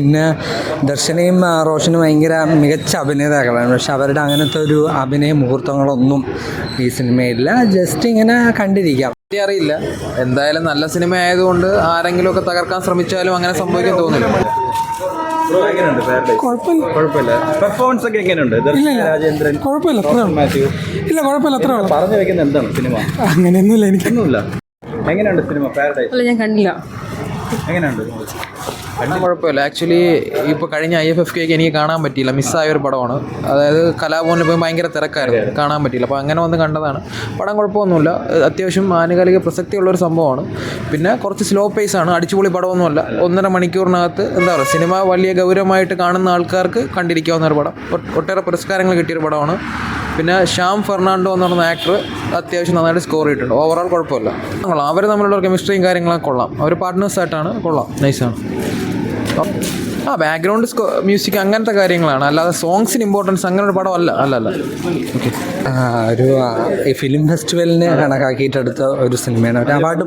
പിന്നെ ദർശനയും റോഷനും ഭയങ്കര മികച്ച അഭിനേതാക്കളാണ്. പക്ഷെ അവരുടെ അങ്ങനത്തെ ഒരു അഭിനയ മുഹൂർത്തങ്ങളൊന്നും ഈ സിനിമയില്ല. ജസ്റ്റ് ഇങ്ങനെ കണ്ടിരിക്കാം. എനിക്ക് അറിയില്ല. എന്തായാലും നല്ല സിനിമ ആയതുകൊണ്ട് ആരെങ്കിലും ഒക്കെ തകർക്കാൻ ശ്രമിച്ചാലും അങ്ങനെ സംഭവിക്കാൻ തോന്നില്ല. ബ്രോ എങ്ങനെയുണ്ട്? പാരഡൈസ് കുഴപ്പമില്ല. പെർഫോമൻസ് ഒക്കെ എങ്ങനെയുണ്ട്? രാജേന്ദ്രൻ കുഴപ്പമില്ല അത്ര മാത്യു. ഇല്ല കുഴപ്പമില്ല അത്ര പറഞ്ഞു വെക്കുന്ന എന്താണ് സിനിമ? അങ്ങനെയൊന്നുമില്ല എനിക്കൊന്നുമില്ല എങ്ങനെയുണ്ട് സിനിമ? പാരഡൈസ് അല്ല ഞാൻ കണ്ടില്ല. എങ്ങനെയുണ്ട്? കുഴപ്പമില്ല. ആക്ച്വലി ഇപ്പോൾ കഴിഞ്ഞ ഐ എഫ് എഫ് കെക്ക് എനിക്ക് കാണാൻ പറ്റിയില്ല. മിസ്സായ ഒരു പടമാണ്. അതായത് കലാഭവനിൽ പോയി ഭയങ്കര തിരക്കായിരുന്നു. കാണാൻ പറ്റിയില്ല. അപ്പോൾ അങ്ങനെ വന്ന് കണ്ടതാണ്. പടം കുഴപ്പമൊന്നുമില്ല. അത്യാവശ്യം ആനുകാലിക പ്രസക്തിയുള്ള ഒരു സംഭവമാണ്. പിന്നെ കുറച്ച് സ്ലോ പേസ് ആണ്. അടിച്ചുപൊളി പടമൊന്നുമല്ല. ഒന്നര മണിക്കൂറിനകത്ത് എന്താ പറയുക സിനിമ വലിയ ഗൗരവമായിട്ട് കാണുന്ന ആൾക്കാർക്ക് കണ്ടിരിക്കാവുന്ന ഒരു പടം. ഒട്ടേറെ പുരസ്കാരങ്ങൾ കിട്ടിയൊരു പടമാണ്. പിന്നെ ശ്യാം ഫെർണാണ്ടോ എന്ന് പറയുന്ന ആക്ടർ അത്യാവശ്യം നന്നായിട്ട് സ്കോർ ചെയ്തിട്ടുണ്ട്. ഓവറോൾ കുഴപ്പമില്ല. കൊള്ളാം. അവർ തമ്മിലുള്ള കെമിസ്ട്രിയും കാര്യങ്ങളൊക്കെ കൊള്ളാം. അവർ പാർട്ട്നേഴ്സായിട്ടാണ് കൊള്ളാം. നൈസാണ് ആ ബാക്ക്ഗ്രൗണ്ട് സ്കോ മ്യൂസിക് അങ്ങനത്തെ കാര്യങ്ങളാണ്. അല്ലാതെ സോങ്സിന് ഇമ്പോർട്ടൻസ് അങ്ങനെ ഒരു പടം അല്ല. അല്ല അല്ല. ഓക്കെ ഒരു ഫിലിം ഫെസ്റ്റിവലിന് കണക്കാക്കിയിട്ടെടുത്ത ഒരു സിനിമയാണ്. ഒരു അവാർഡ്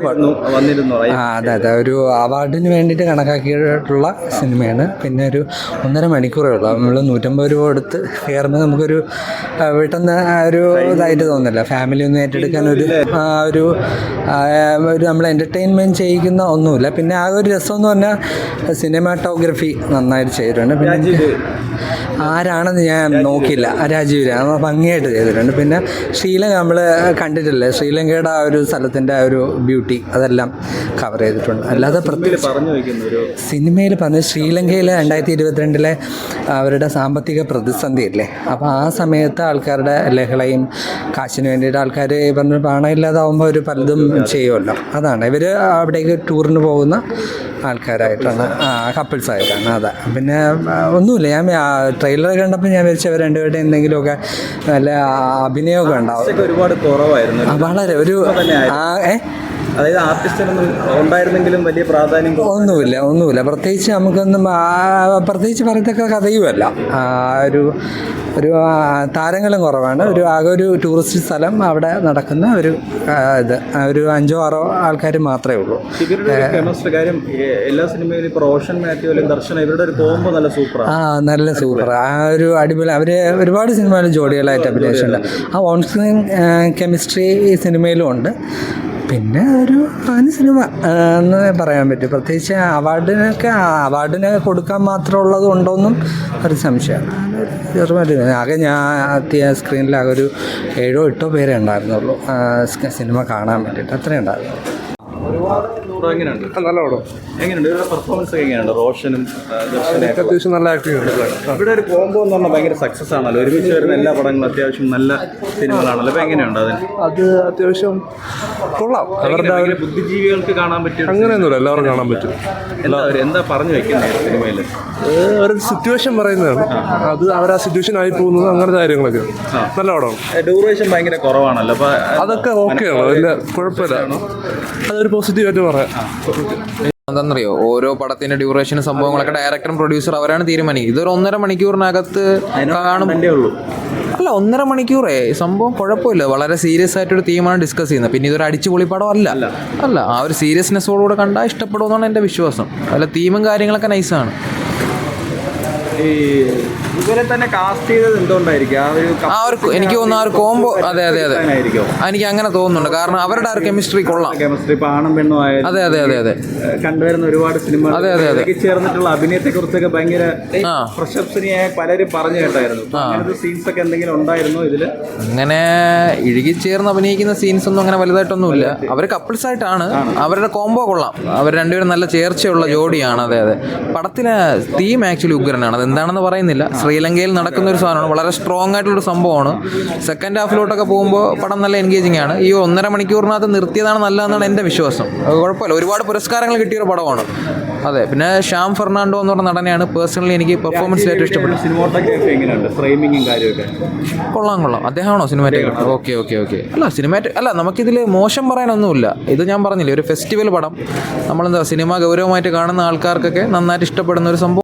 വന്നിരുന്നു ആ അതെ അതെ. ഒരു അവാർഡിന് വേണ്ടിയിട്ട് കണക്കാക്കിയിട്ടുള്ള സിനിമയാണ്. പിന്നെ ഒരു ഒന്നര മണിക്കൂറേ ഉള്ളൂ നമ്മൾ നൂറ്റമ്പത് രൂപ എടുത്ത് കയറുമ്പോൾ നമുക്കൊരു വീട്ടിൽ പെട്ടെന്ന് ആ ഒരു ഇതായിട്ട് തോന്നില്ല ഫാമിലി ഒന്നും ഏറ്റെടുക്കാൻ ഒരു ആ, ഒരു ഒരു നമ്മൾ എന്റർടൈൻമെന്റ് ചെയ്യിക്കുന്ന ഒന്നുമില്ല. പിന്നെ ആ ഒരു രസം എന്ന് പറഞ്ഞാൽ സിനിമാറ്റോഗ്രഫി നന്നായിട്ട് ചെയ്തിട്ടുണ്ട്. പിന്നെ ആരാണെന്ന് ഞാൻ നോക്കിയില്ല. ആ രാജീവ് രാമ ഭംഗിയായിട്ട് ചെയ്തിട്ടുണ്ട്. പിന്നെ ശ്രീലങ്ക നമ്മൾ കണ്ടിട്ടില്ലേ? ശ്രീലങ്കയുടെ ആ ഒരു സ്ഥലത്തിന്റെ ആ ഒരു ബ്യൂട്ടി അതെല്ലാം കവർ ചെയ്തിട്ടുണ്ട്. അല്ലാതെ പ്രത്യേകിച്ച് സിനിമയിൽ പറഞ്ഞ ശ്രീലങ്കയിൽ രണ്ടായിരത്തി ഇരുപത്തിരണ്ടിലെ അവരുടെ സാമ്പത്തിക പ്രതിസന്ധി അല്ലേ അപ്പോൾ ആ സമയത്ത് ആൾക്കാരുടെ ലഹളയും കാശിന് വേണ്ടിയിട്ട് ആൾക്കാർ പറഞ്ഞ പണമില്ലാതാവുമ്പോൾ അവർ ഒരു പലതും ചെയ്യുമല്ലോ. അതാണ്. ഇവർ അവിടേക്ക് ടൂറിന് പോകുന്ന ആൾക്കാരായിട്ടാണ് ആ കപ്പിൾസ് ആയിട്ടാണ് അതെ. പിന്നെ ഒന്നുമില്ല. ഞാൻ ട്രെയിലർ കണ്ടപ്പോൾ ഞാൻ വിചാരിച്ചു അവർ രണ്ടുപേരുടെ എന്തെങ്കിലുമൊക്കെ നല്ല അഭിനയമൊക്കെ ഉണ്ടാവും. ഒരുപാട് കുറവായിരുന്നു. വളരെ. ഒരു ആ ഏ? അതായത് ആർട്ടിസ്റ്റിനൊന്നും ഉണ്ടായിരുന്നെങ്കിലും വലിയ പ്രാധാന്യം ഒന്നുമില്ല ഒന്നുമില്ല. പ്രത്യേകിച്ച് നമുക്കൊന്നും പ്രത്യേകിച്ച് പറയത്തക്ക കഥയുമല്ല. ആ, ഒരു ഒരു താരങ്ങളും കുറവാണ്. ഒരു ആകെ ഒരു ടൂറിസ്റ്റ് സ്ഥലം അവിടെ നടക്കുന്ന ഒരു ഇത്. ഒരു അഞ്ചോ ആറോ ആൾക്കാർ മാത്രമേ ഉള്ളൂ. കാര്യം എല്ലാ സിനിമയിലും ഇപ്പോൾ റോഷൻ മാത്യു ദർശന ഇവരുടെ ഒരു കോംബോ നല്ല സൂപ്പറാണ് ആ. നല്ല സൂപ്പർ ആ ഒരു അടിപൊളി അവർ ഒരുപാട് സിനിമയിൽ ജോഡികളായിട്ട് അഭിനയിച്ചിട്ടുണ്ട്. ആ ഓൺ സ്ക്രീൻ കെമിസ്ട്രി ഈ സിനിമയിലും ഉണ്ട്. പിന്നെ ഒരു ഫാൻ സിനിമ എന്ന് പറയാൻ പറ്റും. പ്രത്യേകിച്ച് അവാർഡിനൊക്കെ അവാർഡിന് കൊടുക്കാൻ മാത്രമുള്ളത് ഉണ്ടോയെന്നും ഒരു സംശയമാണ്. ആകെ ഞാൻ സ്ക്രീനിൽ ആകെ ഒരു ഏഴോ എട്ടോ പേരേ ഉണ്ടായിരുന്നുള്ളൂ. സിനിമ കാണാൻ വേണ്ടിയിട്ട് അത്രേ ഉണ്ടായിരുന്നു ബ്രോ എങ്ങനെയുണ്ട്? നല്ല പടം എങ്ങനെയുണ്ട്? ഇവരുടെ പെർഫോമൻസ് ഒക്കെ എങ്ങനെയുണ്ട്? റോഷനും അത്യാവശ്യം നല്ല ആക്ടിങ് ഉണ്ട് ഇവിടെ ഒരു കോംബോ എന്ന് പറഞ്ഞാൽ ഭയങ്കര സക്സസ് ആണല്ലോ. ഒരുമിച്ച് വരുന്ന എല്ലാ പടങ്ങളും അത്യാവശ്യം നല്ല സിനിമകളാണല്ലോ. അപ്പൊ എങ്ങനെയുണ്ട് അതിന്? അത് അത്യാവശ്യം കൊള്ളാം. അവരുടെ ബുദ്ധിജീവികൾക്ക് കാണാൻ പറ്റും അങ്ങനെയൊന്നുമില്ല. എല്ലാവരും കാണാൻ പറ്റും. എന്താ എന്താ പറഞ്ഞു വെക്കുന്നത് സിനിമയിൽ? ഒരു സിറ്റുവേഷൻ പറയുന്നതാണ്. അത് അവർ ആ സിറ്റുവേഷൻ ആയി പോകുന്നത് അങ്ങനത്തെ കാര്യങ്ങളൊക്കെ. നല്ല പടമാണ് ഡ്യൂറേഷൻ ഭയങ്കര കുറവാണല്ലോ. അതൊക്കെ ഓക്കെയാണ് വലിയ കുഴപ്പമില്ല. അതൊരു പോസിറ്റീവായിട്ട് പറയാം. എന്താണെന്നറിയോ? ഓരോ പടത്തിന്റെ ഡ്യൂറേഷനും സംഭവങ്ങളൊക്കെ ഡയറക്ടറും പ്രൊഡ്യൂസർ അവരാണ് തീരുമാനിക്കുന്നത്. ഇതൊരു ഒന്നര മണിക്കൂറിനകത്ത് കാണും. അല്ല ഒന്നര മണിക്കൂറേ. സംഭവം കുഴപ്പമില്ല. വളരെ സീരിയസ് ആയിട്ടൊരു തീമാണ് ഡിസ്കസ് ചെയ്യുന്നത്. പിന്നെ ഇതൊരു അടിച്ചുപൊളി പടം അല്ല. അല്ല ആ ഒരു സീരിയസ്നെസ്സോടുകൂടെ കണ്ടാൽ ഇഷ്ടപ്പെടുമെന്നാണ് എന്റെ വിശ്വാസം. അല്ല തീമും കാര്യങ്ങളൊക്കെ നൈസാണ് ഈ ഇവരെ തന്നെ കാസ്റ്റ് ചെയ്തത് എന്തുകൊണ്ടായിരിക്കും? ആ ഒരു ആ ഒരു എനിക്ക് തോന്നുന്നു ആ ഒരു കോംബോ അതെ അതെ അതെ. എനിക്ക് അങ്ങനെ തോന്നുന്നുണ്ട്. കാരണം അവരുടെ ആ ഒരു കെമിസ്ട്രി കൊള്ളാം. കെമിസ്ട്രി ഇപ്പൊ ആണും പെണ്ണും ആയാലും അതെ അതെ അതെ അതെ. കണ്ടുവരുന്ന ഒരുപാട് സിനിമ അതെ, അതെ, അതെ. ചേർന്നിട്ടുള്ള അഭിനയത്തെ കുറിച്ചൊക്കെ ഭയങ്കര പ്രശംസനീയായ പലരും പറഞ്ഞു കേട്ടായിരുന്നു. അങ്ങനത്തെ സീൻസ് ഒക്കെ എന്തെങ്കിലും ഉണ്ടായിരുന്നു ഇതിൽ? അങ്ങനെ ഇഴുകിച്ചേർന്ന് അഭിനയിക്കുന്ന സീൻസ് ഒന്നും അങ്ങനെ വലുതായിട്ടൊന്നുമില്ല. അവർ കപ്പിൾസ് ആയിട്ടാണ്. അവരുടെ കോംബോ കൊള്ളാം. അവർ രണ്ടുപേരും നല്ല ചേർച്ചയുള്ള ജോഡിയാണ്. അതെ അതെ. പടത്തിലെ തീം ആക്ച്വലി ഉഗ്രനാണ്. അത് എന്താണെന്ന് പറയുന്നില്ല ശ്രീലങ്കയിൽ നടക്കുന്ന ഒരു സാധനമാണ്. വളരെ സ്ട്രോങ് ആയിട്ടുള്ളൊരു സംഭവമാണ്. സെക്കൻഡ് ഹാഫിലോട്ടൊക്കെ പോകുമ്പോൾ പടം നല്ല എൻഗേജിങ് ആണ്. ഈ ഒന്നര മണിക്കൂറിനകത്ത് നിർത്തിയതാണ് നല്ലതെന്നാണ് എന്റെ വിശ്വാസം. കുഴപ്പമില്ല. ഒരുപാട് പുരസ്കാരങ്ങൾ കിട്ടിയൊരു പടമാണ്. അതെ പിന്നെ ശ്യാം ഫെർണാണ്ടോ എന്ന് പറഞ്ഞ നടനെയാണ് പേഴ്സണലി എനിക്ക് പെർഫോമൻസ് ഏറ്റവും ഇഷ്ടപ്പെട്ടത്. കൊള്ളാം കൊള്ളാം. അദ്ദേഹമാണോ സിനിമാറ്റോഗ്രാഫർ ഓക്കെ ഓക്കെ ഓക്കെ അല്ല സിനിമാറ്റിക് അല്ല നമുക്കിതിൽ മോശം പറയാനൊന്നുമില്ല. ഇത് ഞാൻ പറഞ്ഞില്ലേ ഒരു ഫെസ്റ്റിവൽ പടം. നമ്മളെന്താ സിനിമ ഗൗരവമായിട്ട് കാണുന്ന ആൾക്കാർക്കൊക്കെ നന്നായിട്ട് ഇഷ്ടപ്പെടുന്ന ഒരു സംഭവം